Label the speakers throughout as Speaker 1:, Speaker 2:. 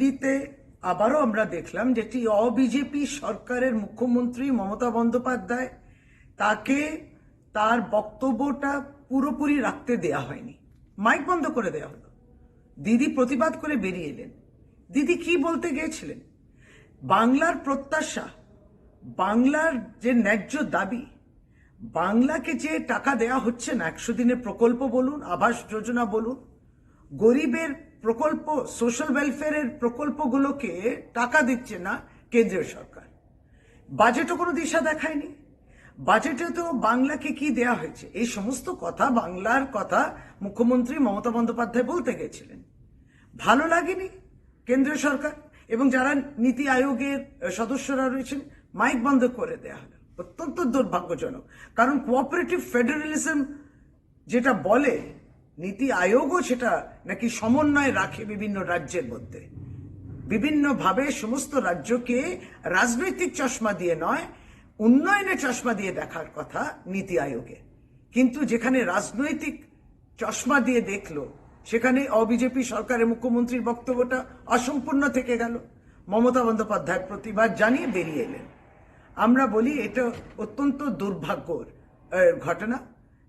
Speaker 1: দিল্লিতে আবারও আমরা দেখলাম যেটি অবিজেপি সরকারের মুখ্যমন্ত্রী মমতা বন্দ্যোপাধ্যায়, তাকে তার বক্তব্যটা পুরোপুরি রাখতে দেয়া হয়নি। মাইক বন্ধ করে দেয়া হলো। দিদি প্রতিবাদ করে বেরিয়ে এলেন। দিদি কি বলতে গিয়েছিলেন? বাংলার প্রত্যাশা, বাংলার যে ন্যায্য দাবি, বাংলাকে যে টাকা দেয়া হচ্ছে না, একশো দিনের প্রকল্প বলুন, আবাস যোজনা বলুন, গরিবের প্রকল্প সোশ্যাল ওয়েলফেয়ারের প্রকল্পগুলোকে টাকা দিচ্ছে না কেন্দ্রীয় সরকার। বাজেটও কোনো দিশা দেখায়নি। বাজেটে তো বাংলাকে কি দেয়া হয়েছে? এই সমস্ত কথা বাংলার কথা মুখ্যমন্ত্রী মমতা বন্দ্যোপাধ্যায় বলতে গেছিলেন। ভালো লাগেনি কেন্দ্রীয় সরকার এবং যারা নীতি আয়োগের সদস্যরা রয়েছেন মাইক বন্ধ করে দেয়া হলো। অত্যন্ত দুর্ভাগ্যজনক। কারণ কোঅপারেটিভ ফেডারেলিজম যেটা বলে নীতি আয়োগও সেটা নাকি সমন্বয় রাখে বিভিন্ন রাজ্যের মধ্যে। বিভিন্নভাবে সমস্ত রাজ্যকে রাজনৈতিক চশমা দিয়ে নয় উন্নয়নের চশমা দিয়ে দেখার কথা নীতি আয়োগে। কিন্তু যেখানে রাজনৈতিক চশমা দিয়ে দেখল, সেখানে অবিজেপি সরকারের মুখ্যমন্ত্রীর বক্তব্যটা অসম্পূর্ণ থেকে গেল। মমতা বন্দ্যোপাধ্যায় প্রতিবাদ জানিয়ে বেরিয়ে এলেন। আমরা বলি এটা অত্যন্ত দুর্ভাগ্যর ঘটনা,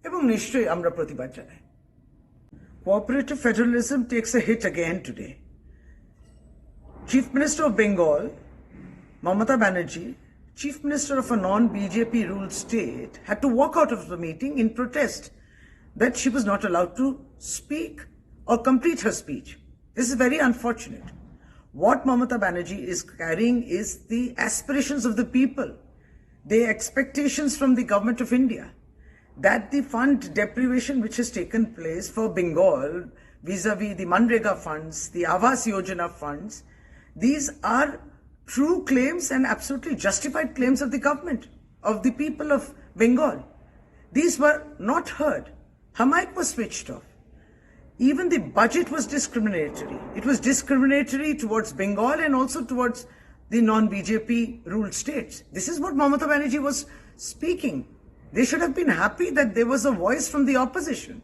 Speaker 1: এবং নিশ্চয়ই আমরা প্রতিবাদ জানাই। Cooperative federalism takes a hit again today. Chief Minister of Bengal, Mamata Banerjee, Chief Minister of a non BJP ruled state, had to walk out of the meeting in protest that she was not allowed to speak or complete her speech. This is very unfortunate. What Mamata Banerjee is carrying is the aspirations of the people, the expectations from the government of India that the fund deprivation which has taken place for Bengal vis-a-vis the Manrega funds, the Avas Yojana funds, these are true claims and absolutely justified claims of the government, of the people of Bengal. These were not heard. Her mic was switched off. Even the budget was discriminatory. It was discriminatory towards Bengal and also towards the non-BJP ruled states. This is what Mamata Banerjee was speaking. They should have been happy that there was a voice from the opposition.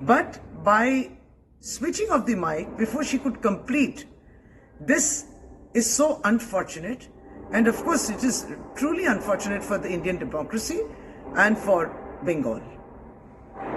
Speaker 1: But by switching off the mic before she could complete, this is so unfortunate. And of course, it is truly unfortunate for the Indian democracy and for Bengal.